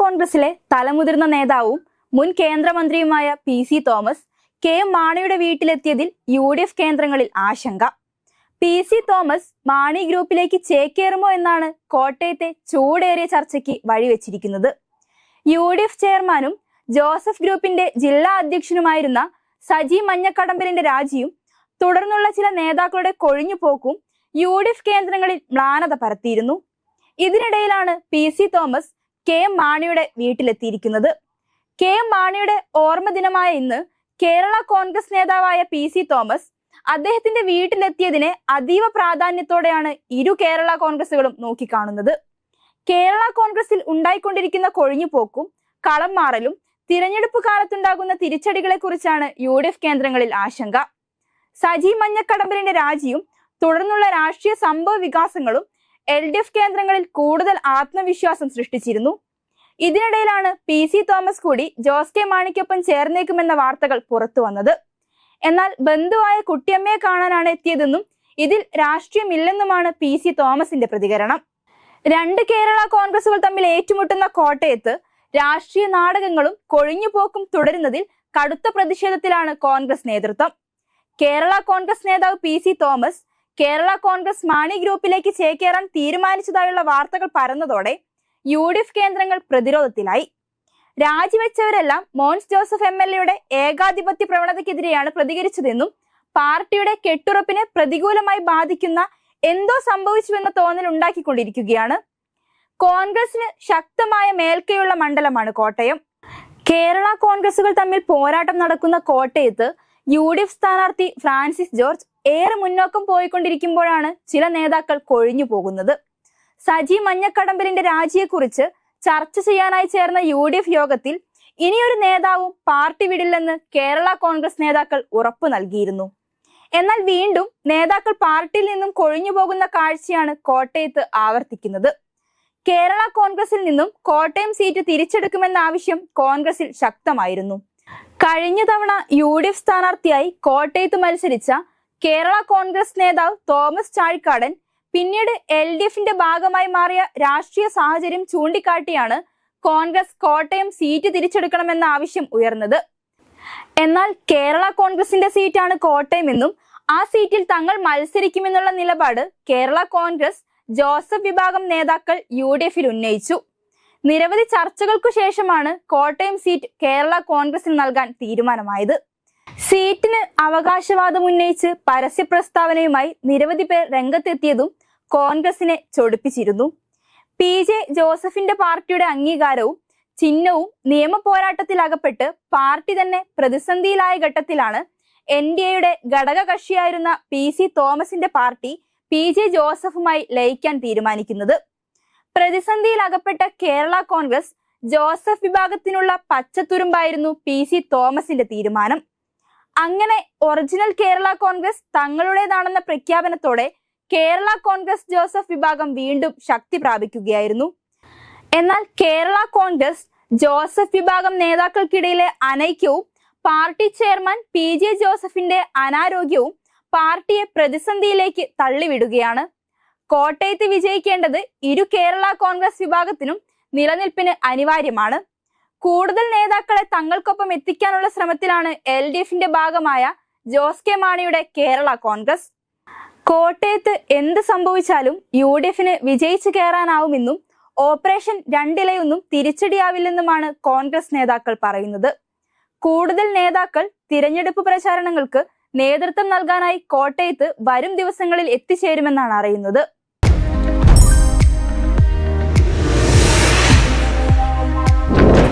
കോൺഗ്രസിലെ തലമുതിർന്ന നേതാവും മുൻ കേന്ദ്രമന്ത്രിയുമായ പി സി തോമസ് കെ മാണിയുടെ വീട്ടിലെത്തിയതിൽ യു ഡി എഫ് കേന്ദ്രങ്ങളിൽ ആശങ്ക. പി സി തോമസ് മാണി ഗ്രൂപ്പിലേക്ക് ചേക്കേറുമോ എന്നാണ് കോട്ടയത്തെ ചൂടേറിയ ചർച്ചയ്ക്ക് വഴിവെച്ചിരിക്കുന്നത്. യു ഡി എഫ് ചെയർമാനും ജോസഫ് ഗ്രൂപ്പിന്റെ ജില്ലാ അധ്യക്ഷനുമായിരുന്ന സജി മഞ്ഞക്കടമ്പലിന്റെ രാജിയും തുടർന്നുള്ള ചില നേതാക്കളുടെ കൊഴിഞ്ഞുപോക്കും യു ഡി എഫ് കേന്ദ്രങ്ങളിൽ മ്ലാനത പരത്തിയിരുന്നു. ഇതിനിടയിലാണ് P C Thomas K M മാണിയുടെ വീട്ടിലെത്തിയിരിക്കുന്നത്. കെ എം മാണിയുടെ ഓർമ്മ ദിനമായ ഇന്ന് കേരള കോൺഗ്രസ് നേതാവായ പി സി തോമസ് അദ്ദേഹത്തിന്റെ വീട്ടിലെത്തിയതിനെ അതീവ പ്രാധാന്യത്തോടെയാണ് ഇരു കേരള കോൺഗ്രസുകളും നോക്കിക്കാണുന്നത്. കേരള കോൺഗ്രസിൽ ഉണ്ടായിക്കൊണ്ടിരിക്കുന്ന കൊഴിഞ്ഞുപോക്കും കളം മാറലും തിരഞ്ഞെടുപ്പ് കാലത്തുണ്ടാകുന്ന തിരിച്ചടികളെ കുറിച്ചാണ് യു ഡി എഫ് കേന്ദ്രങ്ങളിൽ ആശങ്ക. സജി മഞ്ഞക്കടമ്പലിന്റെ രാജിയും തുടർന്നുള്ള രാഷ്ട്രീയ സംഭവ വികാസങ്ങളും എൽ ഡി എഫ് കേന്ദ്രങ്ങളിൽ കൂടുതൽ ആത്മവിശ്വാസം സൃഷ്ടിച്ചിരുന്നു. ഇതിനിടയിലാണ് പി സി തോമസ് കൂടി ജോസ് കെ മാണിക്കൊപ്പം ചേർന്നേക്കുമെന്ന വാർത്തകൾ പുറത്തു വന്നത്. എന്നാൽ ബന്ധുവായ കുട്ടിയമ്മയെ കാണാനാണ് എത്തിയതെന്നും ഇതിൽ രാഷ്ട്രീയമില്ലെന്നുമാണ് പി സി തോമസിന്റെ പ്രതികരണം. രണ്ട് കേരള കോൺഗ്രസുകൾ തമ്മിൽ ഏറ്റുമുട്ടുന്ന കോട്ടയത്ത് രാഷ്ട്രീയ നാടകങ്ങളും കൊഴിഞ്ഞുപോക്കും തുടരുന്നതിൽ കടുത്ത പ്രതിഷേധത്തിലാണ് കോൺഗ്രസ് നേതൃത്വം. കേരള കോൺഗ്രസ് നേതാവ് P C Thomas Kerala Congress Mani ഗ്രൂപ്പിലേക്ക് ചേക്കേറാൻ തീരുമാനിച്ചതായുള്ള വാർത്തകൾ പരന്നതോടെ യു ഡി എഫ് കേന്ദ്രങ്ങൾ പ്രതിരോധത്തിലായി. രാജിവെച്ചവരെല്ലാം മോൻസ് ജോസഫ് എം എൽ എയുടെ ഏകാധിപത്യ പ്രവണതയ്ക്കെതിരെയാണ് പ്രതികരിച്ചതെന്നും പാർട്ടിയുടെ കെട്ടുറപ്പിനെ പ്രതികൂലമായി ബാധിക്കുന്ന എന്തോ സംഭവിച്ചുവെന്ന തോന്നൽ ഉണ്ടാക്കിക്കൊണ്ടിരിക്കുകയാണ്. കോൺഗ്രസിന് ശക്തമായ മേൽക്കയുള്ള മണ്ഡലമാണ് കോട്ടയം. കേരള കോൺഗ്രസുകൾ തമ്മിൽ പോരാട്ടം നടക്കുന്ന കോട്ടയത്ത് യു ഡി എഫ് സ്ഥാനാർത്ഥി ഫ്രാൻസിസ് ജോർജ് ഏറെ മുന്നോക്കം പോയിക്കൊണ്ടിരിക്കുമ്പോഴാണ് ചില നേതാക്കൾ കൊഴിഞ്ഞു പോകുന്നത്. സജി മഞ്ഞക്കടമ്പലിന്റെ രാജിയെക്കുറിച്ച് ചർച്ച ചെയ്യാനായി ചേർന്ന യു ഡി എഫ് യോഗത്തിൽ ഇനിയൊരു നേതാവും പാർട്ടി വിടില്ലെന്ന് കേരള കോൺഗ്രസ് നേതാക്കൾ ഉറപ്പു നൽകിയിരുന്നു. എന്നാൽ വീണ്ടും നേതാക്കൾ പാർട്ടിയിൽ നിന്നും കൊഴിഞ്ഞു പോകുന്ന കാഴ്ചയാണ് കോട്ടയത്ത് ആവർത്തിക്കുന്നത്. കേരള കോൺഗ്രസിൽ നിന്നും കോട്ടയം സീറ്റ് തിരിച്ചെടുക്കുമെന്ന ആവശ്യം കോൺഗ്രസിൽ ശക്തമായിരുന്നു. കഴിഞ്ഞ തവണ യു ഡി എഫ് സ്ഥാനാർത്ഥിയായി കോട്ടയത്ത് മത്സരിച്ച കേരള കോൺഗ്രസ് നേതാവ് തോമസ് ചാഴിക്കാടൻ പിന്നീട് എൽ ഡി എഫിന്റെ ഭാഗമായി മാറിയ രാഷ്ട്രീയ സാഹചര്യം ചൂണ്ടിക്കാട്ടിയാണ് കോൺഗ്രസ് കോട്ടയം സീറ്റ് തിരിച്ചെടുക്കണമെന്ന ആവശ്യം ഉയർന്നത്. എന്നാൽ കേരള കോൺഗ്രസിന്റെ സീറ്റാണ് കോട്ടയമെന്നും ആ സീറ്റിൽ തങ്ങൾ മത്സരിക്കുമെന്നുള്ള നിലപാട് കേരള കോൺഗ്രസ് ജോസഫ് വിഭാഗം നേതാക്കൾ യു ഉന്നയിച്ചു. നിരവധി ചർച്ചകൾക്കു ശേഷമാണ് കോട്ടയം സീറ്റ് കേരള കോൺഗ്രസിന് നൽകാൻ തീരുമാനമായത്. സീറ്റിന് അവകാശവാദം ഉന്നയിച്ച് പരസ്യ പ്രസ്താവനയുമായി നിരവധി പേർ രംഗത്തെത്തിയതും കോൺഗ്രസിനെ ചൊടിപ്പിച്ചിരുന്നു. പി ജെ ജോസഫിന്റെ പാർട്ടിയുടെ അംഗീകാരവും ചിഹ്നവും നിയമ പോരാട്ടത്തിലകപ്പെട്ട് പാർട്ടി തന്നെ പ്രതിസന്ധിയിലായ ഘട്ടത്തിലാണ് എൻ ഡി എയുടെ ഘടക കക്ഷിയായിരുന്ന പി സി തോമസിന്റെ പാർട്ടി പി ജെ ജോസഫുമായി ലയിക്കാൻ തീരുമാനിക്കുന്നത്. പ്രതിസന്ധിയിൽ അകപ്പെട്ട കേരള കോൺഗ്രസ് ജോസഫ് വിഭാഗത്തിനുള്ള പച്ചത്തുരുമ്പായിരുന്നു പി സി തോമസിന്റെ തീരുമാനം. അങ്ങനെ ഒറിജിനൽ കേരള കോൺഗ്രസ് തങ്ങളുടേതാണെന്ന പ്രഖ്യാപനത്തോടെ കേരള കോൺഗ്രസ് ജോസഫ് വിഭാഗം വീണ്ടും ശക്തി പ്രാപിക്കുകയായിരുന്നു. എന്നാൽ കേരള കോൺഗ്രസ് ജോസഫ് വിഭാഗം നേതാക്കൾക്കിടയിലെ അനൈക്യവും പാർട്ടി ചെയർമാൻ പി ജെ ജോസഫിന്റെ അനാരോഗ്യവും പാർട്ടിയെ പ്രതിസന്ധിയിലേക്ക് തള്ളിവിടുകയാണ്. കോട്ടയത്ത് വിജയിക്കേണ്ടത് ഇരു കേരള കോൺഗ്രസ് വിഭാഗത്തിനും നിലനിൽപ്പിന് അനിവാര്യമാണ്. കൂടുതൽ നേതാക്കളെ തങ്ങൾക്കൊപ്പം എത്തിക്കാനുള്ള ശ്രമത്തിലാണ് എൽ ഡി എഫിന്റെ ഭാഗമായ ജോസ് കെ മാണിയുടെ കേരള കോൺഗ്രസ്. കോട്ടയത്ത് എന്ത് സംഭവിച്ചാലും യു ഡി എഫിന് വിജയിച്ചു കയറാനാവുമെന്നും ഓപ്പറേഷൻ രണ്ടിലയൊന്നും തിരിച്ചടിയാവില്ലെന്നുമാണ് കോൺഗ്രസ് നേതാക്കൾ പറയുന്നത്. കൂടുതൽ നേതാക്കൾ തിരഞ്ഞെടുപ്പ് പ്രചാരണങ്ങൾക്ക് നേതൃത്വം നൽകാനായി കോട്ടയത്ത് വരും ദിവസങ്ങളിൽ എത്തിച്ചേരുമെന്നാണ് അറിയുന്നത്.